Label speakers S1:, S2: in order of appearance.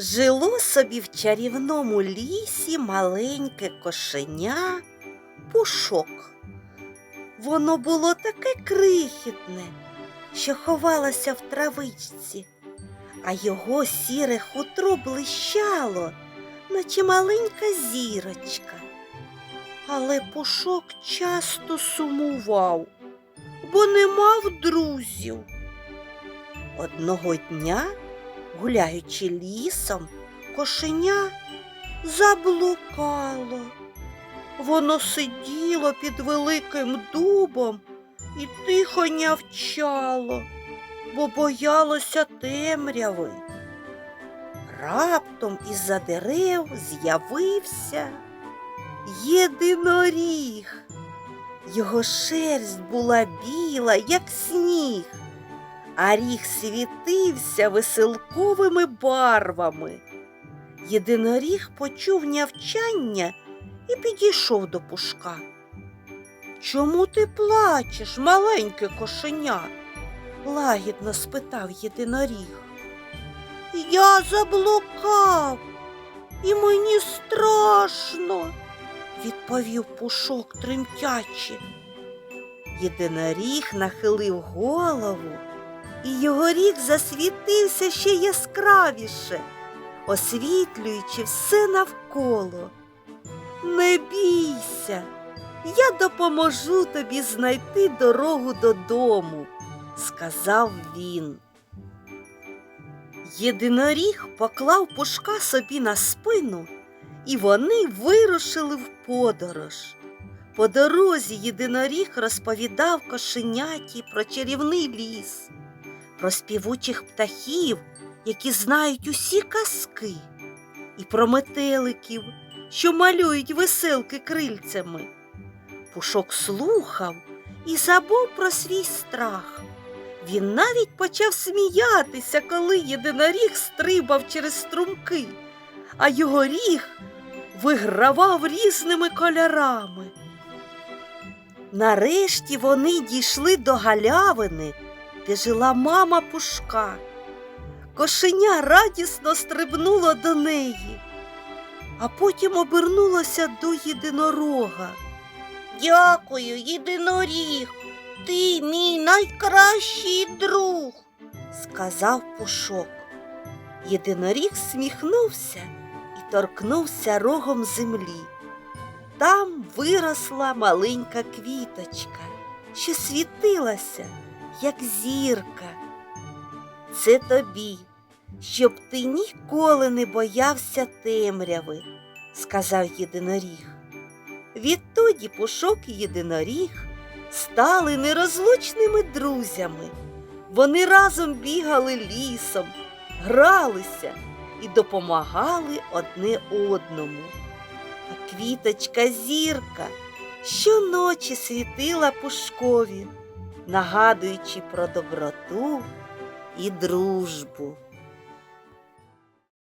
S1: Жило собі в чарівному лісі маленьке кошеня пушок. Воно було таке крихітне, що ховалося в травичці, а його сіре хутро блищало, наче маленька зірочка. Але пушок часто сумував, бо не мав друзів. Одного дня, гуляючи лісом, кошеня заблукало. Воно сиділо під великим дубом і тихо нявчало, бо боялося темряви. Раптом із-за дерев з'явився єдиноріг. Його шерсть була біла, як сніг, а ріг світився веселковими барвами. Єдиноріг почув нявчання і підійшов до пушка. Чому ти плачеш, маленьке кошеня? лагідно спитав єдиноріг. Я заблукав, і мені страшно, відповів пушок тремтячи. Єдиноріг нахилив голову, і його ріг засвітився ще яскравіше, освітлюючи все навколо. Не бійся, я допоможу тобі знайти дорогу додому, сказав він. Єдиноріг поклав пушка собі на спину, і вони вирушили в подорож. По дорозі єдиноріг розповідав кошеняті про чарівний ліс, про співучих птахів, які знають усі казки, і про метеликів, що малюють веселки крильцями. Пушок слухав і забув про свій страх. Він навіть почав сміятися, коли єдиноріг стрибав через струмки, а його ріг вигравав різними кольорами. Нарешті вони дійшли до галявини, де жила мама пушка. Кошеня радісно стрибнуло до неї, а потім обернулося до єдинорога. Дякую, єдиноріг, ти мій найкращий друг, сказав пушок. Єдиноріг сміхнувся і торкнувся рогом землі. Там виросла маленька квіточка, що світилася, як зірка. Це тобі, щоб ти ніколи не боявся темряви, сказав єдиноріг. Відтоді пушок і єдиноріг стали нерозлучними друзями. Вони разом бігали лісом, гралися і допомагали одне одному. А квіточка зірка щоночі світила пушкові, нагадуючи про доброту і дружбу.